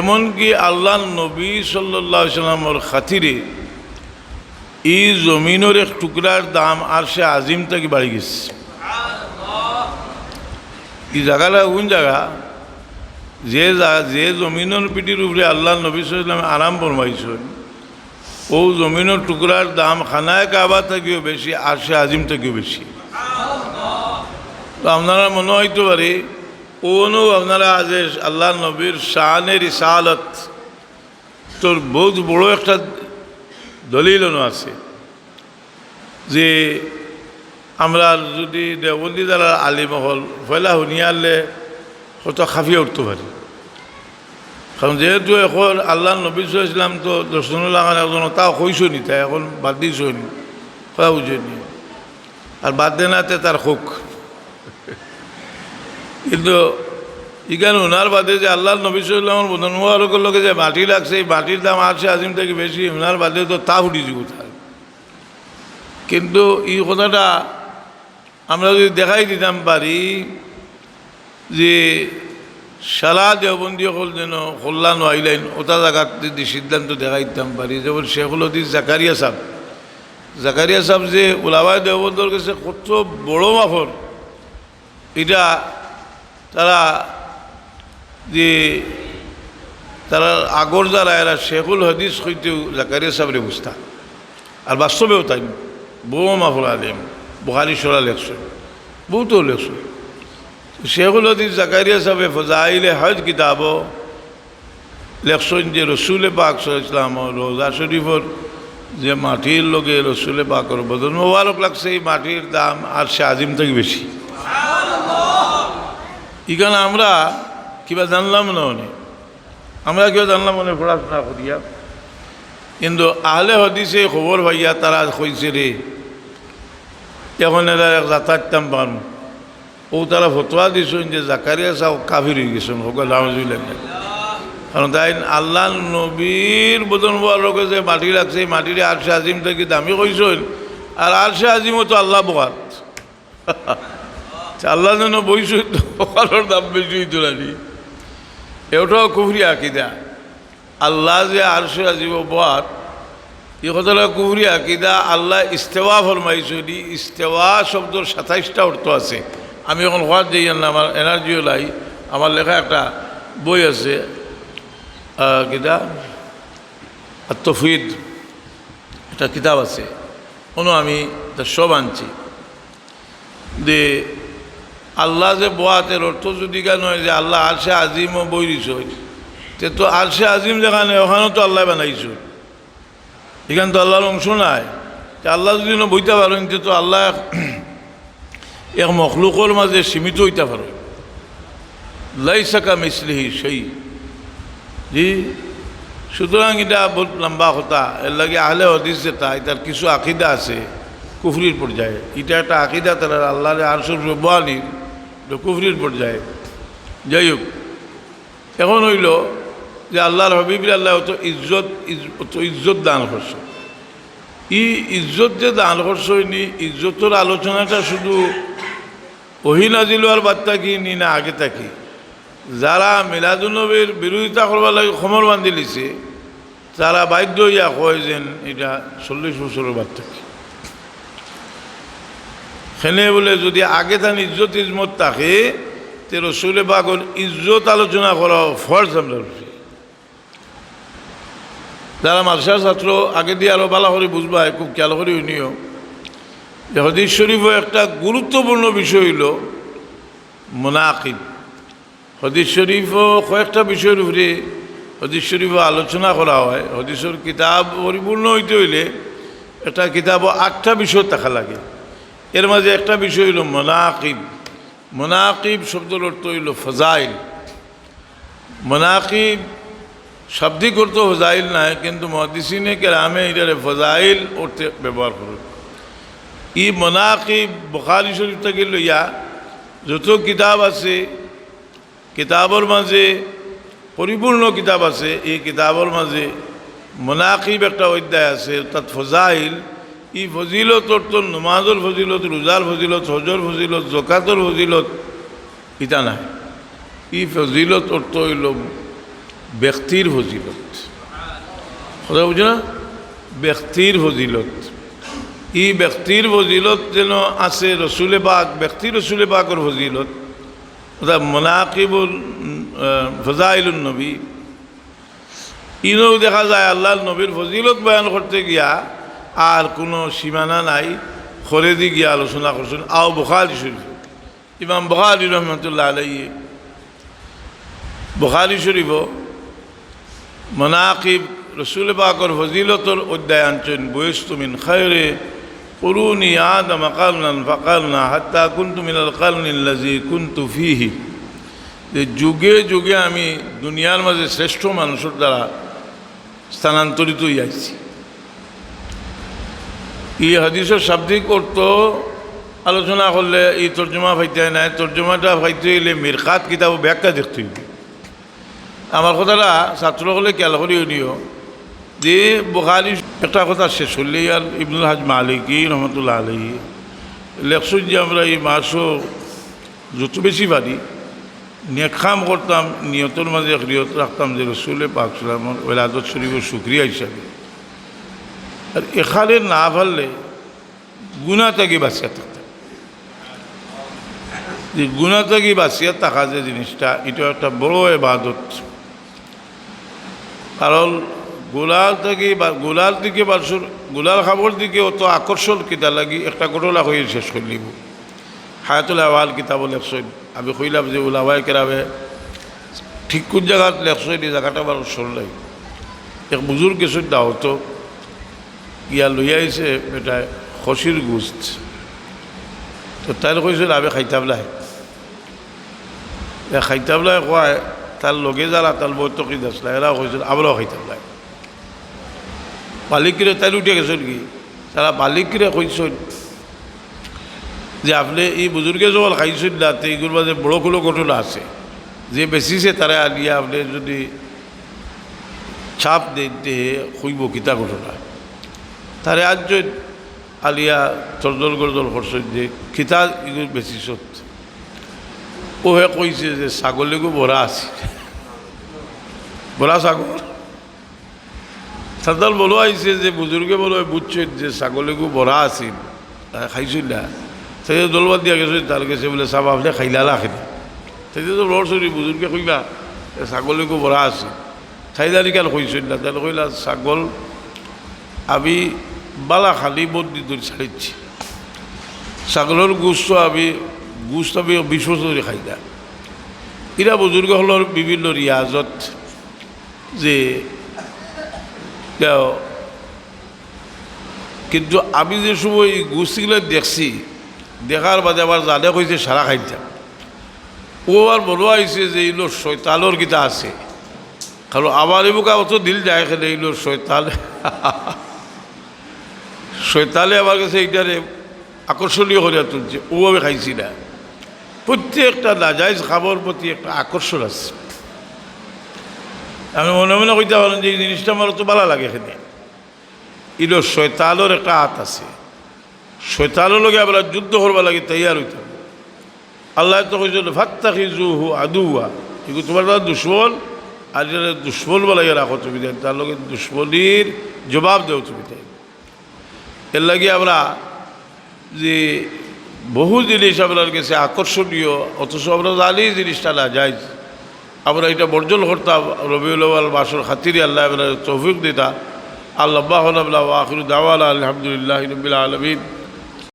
এমনকি আল্লাহ নবী সাল্লাহ সাল্লামর খাতিরে এই জমিনের এক টুকরার দাম আর সে আজিম থেকে বাড়ি গেছে। এই জায়গাটা কোন জায়গা, যে যে জমিনের পিঠির উপরে আল্লাহ নবী সাল্লাম আরাম ফরমাইছেন, ও জমিনের টুকরার দাম খানায় কাবা থেকেও বেশি, আর সে আজিম থেকেও বেশি। তো আপনারা মনে হইতে পারে ওনও আপনারা আজ আল্লাহ নবীর শাহানের ইসালত তোর বহুত বড় একটা দলিলও আছে যে আমরা যদি দেবন্দী দ্বারা আলিমহল পয়লা শুনিয়ালে কত খাফিয়ে উঠতে পারি। কারণ যেহেতু এখন আল্লাহ নবী ইসলাম তো দর্শনুল্লাহ একজন, তাও কইসই নি তাই, এখন বাদ দিছই নি কথা বুঝনি আর বাদ দেনাতে তার হোক কিন্তু ইখানে ওনার বাদে যে আল্লাহ নবী সাল্লামর বদন মুবারকের লোকে যে মাটি লাগছে, এই মাটির দাম আছে আজিম থেকে বেশি ওনার বাদে তো তা ফুটিছি কোথায় কিন্তু এই কথাটা আমরা যদি দেখাই দিতাম পারি যে সারা দেওবন্দি হল যেন কল্যাণ আইলাইন ওটা জায়গাত যদি সিদ্ধান্ত দেখাই দিতাম পারি, যেমন শেখুল হদিস জাকারিয়া সাহেব। জাকারিয়া সাহেব যে ওলাবাই দেওবন্দর কাছে কত বড় মাফর এটা তারা যে তারা আগর যারা এরা শেখুল হদিস হইতেও জাকারিয়া সাহেবের বুঝতা আর বাস্তবেও তাই বউ মাফর আলেম বুহারি সরা লেখছেন বহুতো লেখছেন শেখুল হদিস জাকারিয়া সাহেবে ফজাইলে হজ কিতাব লেখছেন যে রসুলে পাক ইসলাম রোজা শরীফর যে মাটির লোকে রসুলে পাকর বদন মোবারক লাগছে এই মাটির দাম আর সে আজিম থেকে বেশি এখানে আমরা কিবা জানলাম না অনেক আমরা কেউ জানলাম মনে পড়াশোনা করিয়া। কিন্তু আহলে হদিসে খবর ভাইয়া তারা কইছে রে, এখন এরা এক যাতায়াতাম পান। ও তারা ফতোয়া দিছেন যে জাকারিয়া সাহ কাফির হয়ে গেছেন সকল কারণ তাই আল্লাহ নবীর বদন লোকে যে মাটি রাখছে মাটির আরশে আজিম থেকে দামি কইছেন। আর আরশে আজিমও তো আল্লাহ বহাত। আল্লাহ যেন বইছে দোকানের দাম বেশি নানি এটাও কুফরি আকিদা। আল্লাহ যে আরশে আজিব বহাত এই কথাটা কুফরি আকিদা। আল্লাহ ইস্তেওয়া ফরমাইছি ইস্তেওয়া শব্দর সাতাইশটা অর্থ আছে। আমি এখন হওয়ার যাই না, আমার এনার্জিও লাই আমার লেখা একটা বই আছে কিতা? আত্মফিদ। একটা কিতাব আছে। কোনো আমি তা সব আনছি। যে আল্লাহ যে বোয়াতের অর্থ যদি কেন যে আল্লাহ আরশে আজিমও বই দিছ তে তো আরশে আজিম যেখানে ওখানেও তো আল্লাহ বানাইছ। এখানে তো আল্লাহর অংশ নাই। আল্লাহ যদি বইতে পারেন, তে আল্লাহ এক মখলুকর মাঝে সীমিত হইতে পারে। লাই সাকা মিসলিহি সেই জি? সুতরাং এটা বহুত লম্বা কথা। এর লাগে আহলে হদিস যেটা এটার কিছু আকিদা আছে, কুফরির পর্যায়ে। এটা একটা আকিদা, তারা আল্লাহর আরশুর রব্বানির এটা কুফরির পর্যায়ে। যাই হোক, এখন হইল যে আল্লাহর হবিবির আল্লাহ অত ইজ্জত অত ইজ্জত দান করছে। ই ইজ্জত যে দান করছে হয়নি, ইজ্জতের আলোচনাটা শুধু ওহিনাজিল আর বার্তা কি নি না আগে থাকি যারা মিলাদুলনবীর বিরোধিতা করবার লাগে সমর বান্ধি লিছে, তারা বাধ্য হইয়া কয় যেন এটা চল্লিশ বছরের বাদ থাকে সেনে বলে যদি আগে তান ইজ্জত ইজমত থাকে, তে রসুলে বাগর ইজ্জত আলোচনা করা ফর্জ আমরা যারা মাদ্রাসা ছাত্র, আগে দিয়ে আরও ভালো করে বুঝবা, খুব খেয়াল করে উনিও যে হদিস শরীফও একটা গুরুত্বপূর্ণ বিষয় হইল মোনাকিব হদিস শরীফও কয়েকটা বিষয়ের উপরে হদিস শরীফও আলোচনা করা হয়। হদিসের কিতাব পরিপূর্ণ হইতে হইলে একটা কিতাবও আটটা বিষয় থাকা লাগে। এর মাঝে একটা বিষয় হইল মোনাকিব। মোনাকিব শব্দের অর্থ হইল ফজাইল। মোনাকিব শাব্দিক অর্থ ফজাইল নাই, কিন্তু মহাদিসিনে কেরামে এটারে ফজাইল অর্থে ব্যবহার করুন। ই মোনাকিব বখারি শরীফ থেকে লইয়া যত কিতাব আছে, কিতাবর মাঝে, পরিপূর্ণ কিতাব আছে, এই কিতাবর মাঝে মোনাকিব একটা অধ্যায় আছে, অর্থাৎ ফজাইল ই ফজিলত অর্থ নমাজর ফজিলত, রোজার ফজিলত, হজর ফজিলত জকাতর ফজিলত ইটা নাই। ই ফজিলত অর্থ হইল ব্যক্তির ফজিলত। কথা বুঝো না? ব্যক্তির ফজিলত। ই ব্যক্তির ফজিলত যেন আছে রসুলে পাক, ব্যক্তি রসুলে পাকর ফজিলত। অর্থাৎ মনাকিবুল ফজাইলুল নবী। ইনও দেখা যায় আল্লাহ নবীর ফজিলত বয়ান করতে গিয়া আর কোনো সীমানা নাই খরেদি গিয়া আলোচনা করছেন আও বখারি শরীফ ইমাম বখারি রহমতুল্লাহ আলাই বখারি শরীফ মনাকিব রসুল পাকর ফজিলতর অধ্যায় আনছেন বয়স্তুমিন খায়রে قروني آدم قرنا فقرنا حتى كنت من القرن الذي كنت فيه যে যুগে যুগে আমি দুনিয়ার মাঝে শ্রেষ্ঠ মানুষের দ্বারা স্থানান্তরিত হইয়াছি এই হাদিসের শাব্দিক অর্থ আলোচনা করলে এই তর্জমা ফাইতে নাই। তর্জমাটা ফাইতে হইলে মিরকাত কিতাব ব্যাখ্যা দেখতে আমার কথাটা ছাত্রসকলে খেয়াল করি নিও যে বোখারি একটা কথা শেষ হলে আর ইবনুল হাজ মালিকি রহমতুল্লাহ আলী লেখসুন যে আমরা এই মাসও যত বেশি পারি নেখাম করতাম নিয়তর মাঝে রাখতাম যে রসুলে পাক সালামর ওলাদত শরীফের সুক্রিয়া হিসাবে আর এখানে না পারলে গুণা থেকে বাঁচিয়া থাকতাম যে গুণা থেকে বাঁচিয়া থাকা যে জিনিসটা এটা একটা বড় এবাদত কারণ গোলাল থেকে বা, গোলাল দিকে বাসুর গোলাল খাবার দিকে অত আকর্ষণ কিতা লাগি, একটা ঘটনা হয়ে শেষ করলিব হায়াতুল আওয়াল কিতাব লেখছই আমি কইলাম যে ওলাবাই কেরাবে ঠিক কোন জায়গাত লেখছই এই জায়গাটা আমার শুনলাই। এক বুজুর্গ কিছু দাওতো ইয়া লইয়া আইছে এটা খসির গুস্ত তো তাই কইছিল আবে খাইতাম লাই খাইতাম লাই কয় তার লগে যারা তার বৈতকি আসলা এরা কইছিল আমরাও খাইতাম লাই মালিকরে তাই উঠে গেছেন কি তারা মালিকরে কইছেন যে আপনি এই বুজুর্গে জল খাইছেন না, তো এইগুলোর মাঝে বড় কোনো ঘটনা আছে। যে বেশিছে তারা আলিয়া আপনি যদি ছাপ দিতে হইব কিতা ঘটনা। তারে আজ আলিয়া তরদল গরদল করছেন যে খিতা এগুলো বেশি সত্য। ও হে কইছে যে ছাগলীকো বরা আছে। বরা ছাগল? সাদাল বলো আইছে যে বুজুর্গে বলো বুঝছেন যে ছাগলীকো বরা আছিল খাইছিল না। সেই দলবাদ দিয়া গেছে তার গেছে বলে, চাব আপনি খাইলা রাখেনি সেই তো লড় চড়ি বুজুর্গে কইবা ছাগলীকো বরা আছে খাইদানি কেন কইছিল না তাহলে কইলা, ছাগল, আমি বালা খালি বন্দি ধরে ছাড়িচ্ছি। ছাগলের গুস্ত আমি গুস্ত আমি বিশ বছর ধরে খাই না। এরা বুজুর্গ হলের বিভিন্ন রিয়াজত যে কিন্তু আমি যে সময় এই গোষ্ঠীগুলো দেখছি, দেখার বাদে আবার জানে কইছে সারা খাইতাম ও আর বলো আইছে যে এইগুলো শৈতালোর গীতা আছে। কারণ আমার এমুকা অত দিল যায় এখানে এইগুলো শৈতাল শৈতালে আমার কাছে এইটারে আকর্ষণীয় করিয়া তুলছে ও আমি খাইছি না। প্রত্যেকটা নাজাইজ খাবার প্রতি একটা আকর্ষণ আছে। আমি মনে মনে কইতে পারেন যে এই জিনিসটা আমার তো ভালো লাগে এখানে। ইলো শৈতালোর একটা হাত আছে। শৈতালোর লগে আমরা যুদ্ধ করবা লাগে তৈয়ার হইতাম আল্লাহ তো কইছিল ফাত্তাকি জুহু আদুয়া এগুলো তোমার দাদা দুশ্মন, আর দুশ্মন বলা রাখো তুমি তার লগে দুশ্মনির জবাব দেও তুমি তাই। এর লাগে আমরা যে বহু জিনিস আপনার কাছে আকর্ষণীয়, অথচ আমরা জানি জিনিসটা না, যাই। আমরা এটা বর্জন করতাম রবিউল বাসর খাতিরে আল্লাহ তৌফিক দিতা। আল্লাহ আখির আলহামদুলিল্লাহ আলমিন।